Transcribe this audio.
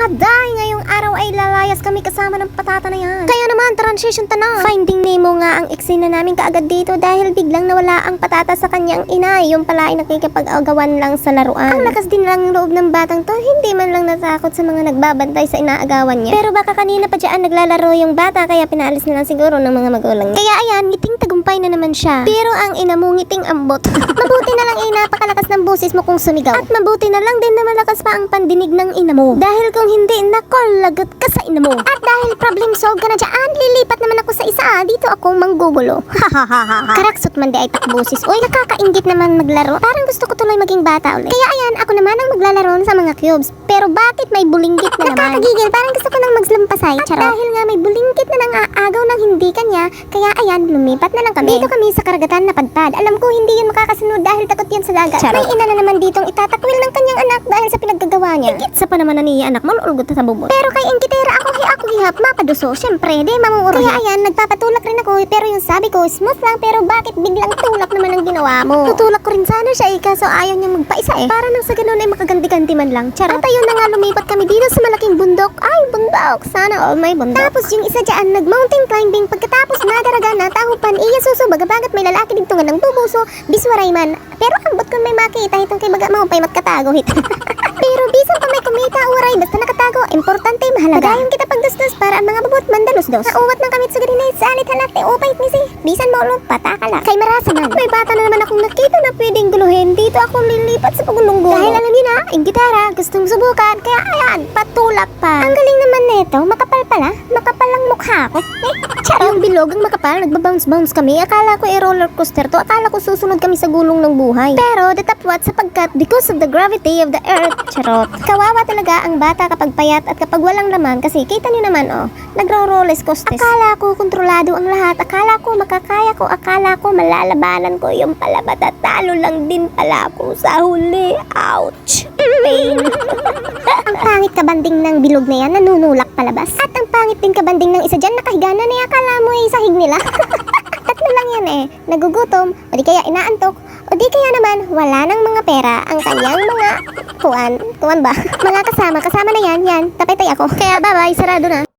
mga day, ngayong araw ay lalayas kami kasama ng patata na yan. Kaya naman, transition ta na. Finding Nemo nga ang eksena namin kaagad dito dahil biglang nawala ang patata sa kanyang ina. Yung pala ay nakikipag-agawan lang sa laruan. Ang lakas din lang ng loob ng batang to, hindi man lang natakot sa mga nagbabantay sa inaagawan niya. Pero baka kanina pa dyan naglalaro yung bata kaya pinaalis na lang siguro ng mga magulang niya. Kaya ayan, ngiting tagumpay na naman siya. Pero ang ina mo ngiting ambot. mabuti na lang ay napakalakas ng boses mo kung sumigaw. At mabuti na lang din na malakas pa ang pandinig ng ina mo. Dahil kung hindi, nako, lagot ka sa ina mo. At dahil problem solved ka na dyan, lilipat naman ako sa isa. Dito ako manggugulo. Karaksot man di ay takbusis. Uy, nakakaingit naman maglaro. Parang gusto ko tuloy maging bata ulit. Kaya ayan, ako naman ang maglalaro sa mga cubes. Pero bakit may bulinggit na naman? Nakakagigil, parang gusto ko nang magslampasay. At dahil nga may bulinggit na nang aagaw ng hindi kanya, kaya ayan, lumipat na lang kami. Dito kami sa karagatan na padpad. Alam ko hindi yun makakasunod dahil takot yan sa dagat. May ina na naman ditong itatakwil ng niya. Higit sa pa naman na niya anak mo, ulgot sa bubot. Pero kay Ingkitera ako, hi ako hihap, mapaduso. Syempre, di mamumuro. Kaya ayan, nagpapatulak rin ako. Pero yung sabi ko, smooth lang, pero bakit biglang tulak naman ang ginawa mo? Tutulak ko rin sana siya, eh, kaso ayaw niya magpaisa eh. Para nang sa ganun ay makaganti-ganti man lang. Charot. At ayun na nga, lumipat kami dito sa malaking bundok. Ay, bundok. Sana all may bundok. Tapos yung isa dyan, nag-mountain climbing. Pagkatapos nadaraga na tahupan, iya susubaga-bagat may lalaki dito nga ng bubuso, biswaray man. Pero ambot kung may makita, itong kay baga mahupay matkatago hit. Bisan pa may kumita uray, basta nakatago, importante mahalaga. Pagayon kita pagdusdos para ang mga babot mandalos-dos. Nauwat ng kamit sa grenade sa alit halak, te upay ni si. Bisan mo ulong patakala. Kay marasa man. May bata na naman akong nakita na pwedeng guluhin. Dito ako lilipat sa pagulong-gulo. Dahil alam niyo na, yung gitara, gustong subukan. Kaya ayan, patulak pa. Ang galing naman neto, makapal pala. Makapal ang mukha ko. Eh, Yung bilog ang makapal, nagbabounce-bounce kami. Akala ko eh roller coaster to. Akala ko susunod kami sa gulong ng buhay. Pero datapwat sapagkat because of the gravity of the earth, charot. Kawawa talaga ang bata kapag payat at kapag walang laman kasi kita niyo naman oh, nagro-roller coaster. Akala ko kontrolado ang lahat. Akala ko makakaya ko. Akala ko malalabanan ko yung pala matatalo lang din pala ako sa huli. Ouch! Pain! kabanding ng bilog na yan, nanunulak palabas. At ang pangit din kabanding ng isa dyan, nakahiga na niya. Akala mo ay sahig nila. Tatlo lang yan eh. Nagugutom, o di kaya inaantok, o di kaya naman wala ng mga pera ang kanyang mga kuwan. Kuwan ba? mga kasama, kasama na yan, yan. Tapetay ako. Kaya bye-bye, sarado na.